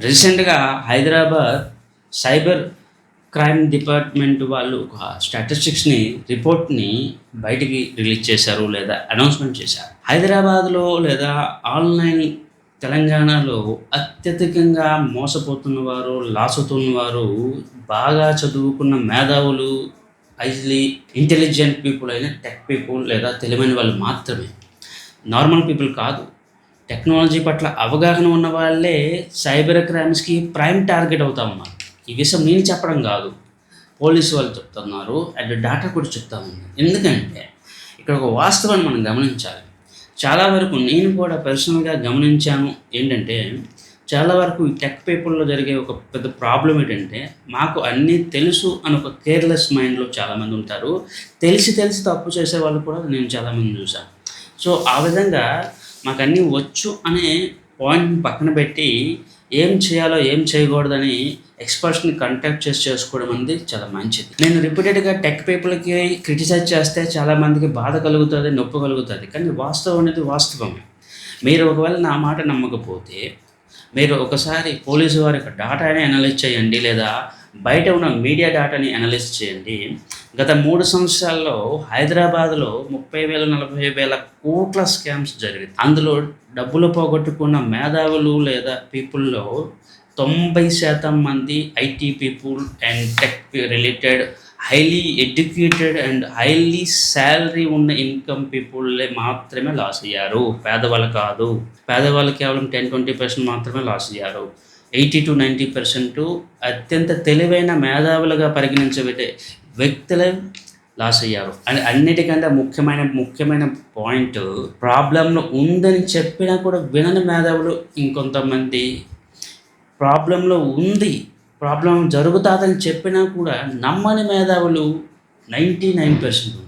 రీసెంట్గా Hyderabad cyber crime department వాళ్ళు ఒక స్టాటిస్టిక్స్ని రిపోర్ట్ని బయటికి రిలీజ్ చేశారు లేదా అనౌన్స్మెంట్ చేశారు. హైదరాబాద్లో లేదా ఆన్లైన్ తెలంగాణలో అత్యధికంగా మోసపోతున్న వారు లాస్ అవుతున్న వారు బాగా చదువుకున్న మేధావులు హైలీ ఇంటెలిజెంట్ పీపుల్ అయిన టెక్ పీపుల్ లేదా తెలివైన వాళ్ళు మాత్రమే. నార్మల్ పీపుల్ కాదు. టెక్నాలజీ పట్ల అవగాహన ఉన్న వాళ్ళే సైబర్ క్రైమ్స్కి ప్రైమ్ టార్గెట్ అవుతా ఉన్నారు ఈ విషయం నేను చెప్పడం కాదు. పోలీసు వాళ్ళు చెప్తున్నారు అండ్ డాటా కూడా చెప్తా ఉంది. ఎందుకంటే ఇక్కడ ఒక వాస్తవాన్ని మనం గమనించాలి. చాలా వరకు నేను కూడా పర్సనల్గా గమనించాను ఏంటంటే చాలా వరకు ఈ టెక్ పేపర్లో జరిగే ఒక పెద్ద ప్రాబ్లం ఏంటంటే మాకు అన్నీ తెలుసు అని ఒక కేర్లెస్ మైండ్లో చాలామంది ఉంటారు. తెలిసి తెలిసి తప్పు చేసే వాళ్ళు కూడా నేను చాలామంది చూశాను. సో ఆ విధంగా మాకు అన్నీ వచ్చు అనే పాయింట్ పక్కన పెట్టి ఏం చేయాలో ఏం చేయకూడదని ఎక్స్పర్ట్స్ని కాంటాక్ట్ చేసి చేసుకోవడం అనేది చాలా మంచిది. నేను రిపీటెడ్గా టెక్ పీపుల్కి క్రిటిసైజ్ చేస్తే చాలామందికి బాధ కలుగుతుంది నొప్పి కలుగుతుంది. కానీ వాస్తవం అనేది వాస్తవమే. మీరు ఒకవేళ నా మాట నమ్మకపోతే మీరు ఒకసారి పోలీసు వారి యొక్క డాటాని అనలైజ్ చేయండి లేదా బయట ఉన్న మీడియా డాటాని అనలైజ్ చేయండి. గత మూడు సంవత్సరాల్లో హైదరాబాద్లో ముప్పై వేల నలభై వేల కోట్ల స్కామ్స్ జరిగింది అందులో డబ్బులు పోగొట్టుకున్న మేధావులు లేదా పీపుల్లో తొంభై శాతం మంది IT people and tech related highly educated and highly salary ఉన్న ఇన్కమ్ పీపుల్లే మాత్రమే లాస్ అయ్యారు. పేదవాళ్ళు కాదు. పేదవాళ్ళు కేవలం టెన్ ట్వంటీ పర్సెంట్ మాత్రమే లాస్ అయ్యారు. ఎయిటీ టు నైంటీ పర్సెంట్ అత్యంత తెలివైన మేధావులుగా పరిగణించబడే వ్యక్తులే లాస్ అయ్యారు. అండ్ అన్నిటికంటే ముఖ్యమైన ముఖ్యమైన పాయింట్ ప్రాబ్లంలో ఉందని చెప్పినా కూడా వినని మేధావులు ఇంకొంతమంది. ప్రాబ్లంలో ఉంది ప్రాబ్లం జరుగుతుందని చెప్పినా కూడా నమ్మని మేధావులు నైంటీ నైన్ పర్సెంట్